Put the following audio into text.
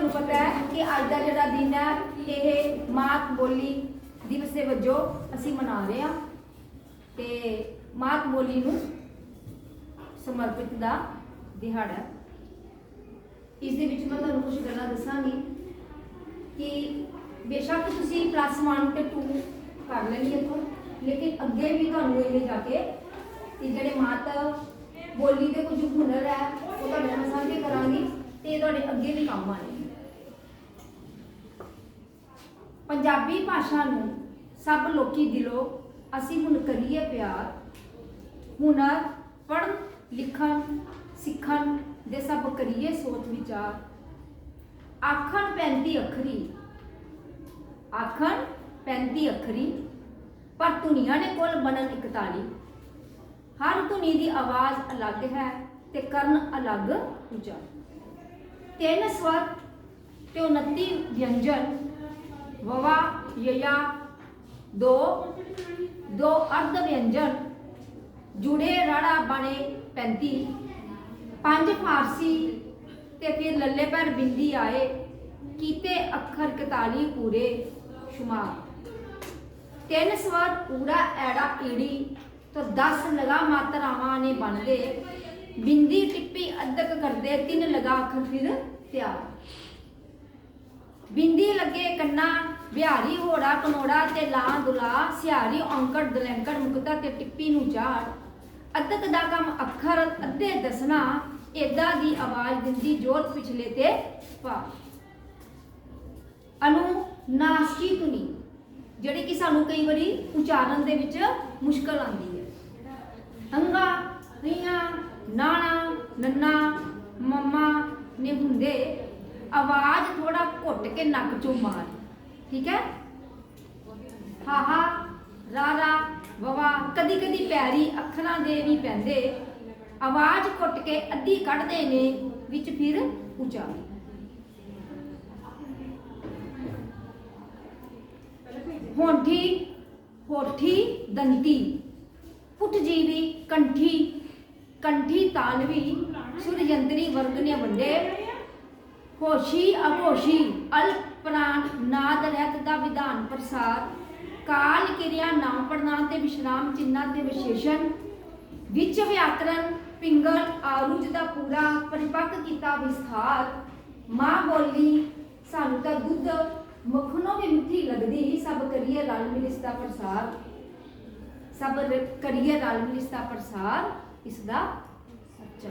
ਤੁਹਾਨੂੰ ਪਤਾ ਹੈ ਕਿ ਅੱਜ ਦਾ ਜਿਹੜਾ ਦਿਨ ਹੈ, ਇਹ ਮਾਤ ਬੋਲੀ ਦਿਵਸ ਦੇ ਵਜੋਂ ਅਸੀਂ ਮਨਾ ਰਹੇ ਹਾਂ। ਤੇ ਮਾਤ ਬੋਲੀ ਨੂੰ ਸਮਰਪਿਤ ਦਾ ਦਿਹਾੜਾ ਇਸ ਦੇ ਵਿੱਚ ਮੈਂ ਤੁਹਾਨੂੰ ਕੁਝ ਗੱਲਾਂ ਦੱਸਾਂਗੀ ਕਿ ਬੇਸ਼ੱਕ ਤੁਸੀਂ ਪਲੱਸ 1 ਤੇ 2 ਕਰ ਲੈਣੀ ਇੱਥੋਂ, ਲੇਕਿਨ ਅੱਗੇ ਵੀ ਤੁਹਾਨੂੰ ਇਹ ਜਾ ਕੇ ਕਿ ਜਿਹੜੇ ਮਾਤ ਬੋਲੀ ਦੇ ਕੁਝ ਹੁਨਰ ਹੈ, ਉਹ ਤੁਹਾਡੇ ਨਾਲ ਸਾਂਝੇ ਕਰਾਂਗੀ ਤੇ ਤੁਹਾਡੇ ਅੱਗੇ ਵੀ ਕੰਮ ਆਣਗੇ ਪੰਜਾਬੀ ਭਾਸ਼ਾ ਨੂੰ ਸਭ ਲੋਕੀ ਦਿਲੋਂ ਅਸੀਂ ਹੁਣ ਕਰੀਏ ਪਿਆਰ। ਹੁਨਰ, ਪੜ੍ਹਨ, ਲਿਖਣ, ਸਿੱਖਣ ਦੇ ਸਭ ਕਰੀਏ ਸੋਚ ਵਿਚਾਰ। ਆਖਣ 35 ਅੱਖਰੀ। ਆਖਣ 35 ਅੱਖਰੀ, ਪਰ ਧੁਨੀਆਂ ਨੇ ਕੋਲ ਬਣਨ 41 ਹਰ ਧੁਨੀ ਦੀ ਆਵਾਜ਼ ਅਲੱਗ ਹੈ ਤੇ ਕਰਨ ਅਲੱਗ ਉੱਚਾ ਤਿੰਨ ਸਵਰ ਤੇ 29 ਵਿਅੰਜਨ ਵਵਾ ਯਯਾ ਦੋ ਦੋ ਅਰਧ ਵਿਅੰਜਨ ਜੁੜੇ ਰਾੜਾ ਬਣੇ 35 ਪੰਜ ਫਾਰਸੀ ਤੇ ਫਿਰ ਲੱਲੇ ਪਰ ਬਿੰਦੀ ਆਏ ਕੀਤੇ ਅੱਖਰ 41 ਪੂਰੇ ਸ਼ੁਮਾਰ ਤਿੰਨ ਸਵਰ ਊੜਾ ਐੜਾ ਈੜੀ ਤੋਂ 10 ਲਗਾ ਮਾਤਰਾਵਾਂ ਨੇ ਬਣਦੇ ਬਿੰਦੀ ਟਿੱਪੀ ਅਦਕ ਕਰਦੇ ਤਿੰਨ ਲਗਾ ਅੱਖਰ ਫਿਰ ਤਿਆਰ ਬਿੰਦੀ ਲੱਗੇ ਕੰਨਾ ਬਿਹਾਰੀ ਹੋੜਾ ਕਨੋੜਾ ਤੇ ਲਾਂ ਦੁਲਾ, ਸਿਹਾਰੀ ਔਂਕੜ ਦਲੈਂਕੜ ਮੁਕਤਾ ਤੇ ਟਿੱਪੀ ਨੂੰ ਝਾੜ ਅਦਕ ਦਾ ਕੰਮ ਅੱਖਰ, ਅੱਧੇ ਦੱਸਣਾ, ਏਦਾਂ ਦੀ ਆਵਾਜ਼ ਦਿੰਦੀ ਜੋਰ ਪਿਛਲੇ ਤੇ ਪਾ। ਅਨੂ ਨਾਸਕੀ ਧੁਨੀ, ਜਿਹੜੀ ਕਿ ਸਾਨੂੰ ਕਈ ਵਾਰੀ ਉਚਾਰਨ ਦੇ ਵਿੱਚ ਮੁਸ਼ਕਲ ਆਉਂਦੀ ਹੈ। ਹੰਗਾ ਹੀਆਂ ਨਾਣਾ, ਨੰਨਾ, ਮੰਮਾ ਨੇ ਹੁੰਦੇ ਆਵਾਜ਼ ਥੋੜਾ ਘੁੱਟ ਕੇ ਨੱਕ ਚੋਂ ਮਾਰ ਠੀਕ ਹੈ ਹਾਹਾ ਰਾਰਾ ਵਵਾ ਕਦੀ ਕਦੀ ਪੈਰੀ ਅੱਖਰਾਂ ਦੇ ਵੀ ਪੈਂਦੇ ਆਵਾਜ਼ ਘੁੱਟ ਕੇ ਅੱਧੀ ਕੱਢਦੇ ਨੇ ਵਿੱਚ ਫਿਰ ਉਚਾਰ ਹੋਂਠੀ ਹੋਠੀ ਦੰਤੀ ਪੁੱਠ ਜੀਵੀ ਕੰਠੀ ਕੰਠੀ ਤਾਲਵੀ ਸੁਰ ਯੰਤਰੀ ਵਰਗ ਨੇ ਵੰਡੇ ਹੋਸ਼ੀ ਅਘੋਸ਼ੀ ਅਲ ਪ੍ਰਾਣ, ਨਾਦ ਰਹਿਤ ਦਾ ਵਿਧਾਨ, ਪ੍ਰਸਾਰ, ਕਾਲ ਕਿਰਿਆ, ਨਾਮ ਪ੍ਰਣਾਮ ਤੇ ਵਿਸ਼ਰਾਮ, ਚਿੰਨ੍ਹਾਂ ਤੇ ਵਿਸ਼ੇਸ਼ਣ, ਵਿੱਚ ਵਿਆਕਰਣ ਪਿੰਗਲ, ਆਰੂਜ ਦਾ ਪੂਰਾ ਪਰਿਪੱਕ ਕੀਤਾ ਵਿਸਥਾਰ, ਮਾਂ ਬੋਲੀ, ਸਾਨੂੰ ਤਾਂ ਦੁੱਧ, ਮੱਖਣੋਂ ਵੀ ਮਿੱਠੀ ਲੱਗਦੀ, ਸਭ ਕਰੀਏ ਰਲ ਮਿਲ ਇਸ ਦਾ ਪ੍ਰਸਾਰ, ਸਭ ਕਰੀਏ ਰਲ ਮਿਲ ਇਸ ਦਾ ਪ੍ਰਸਾਰ, ਇਸ ਦਾ ਸੱਚਾ।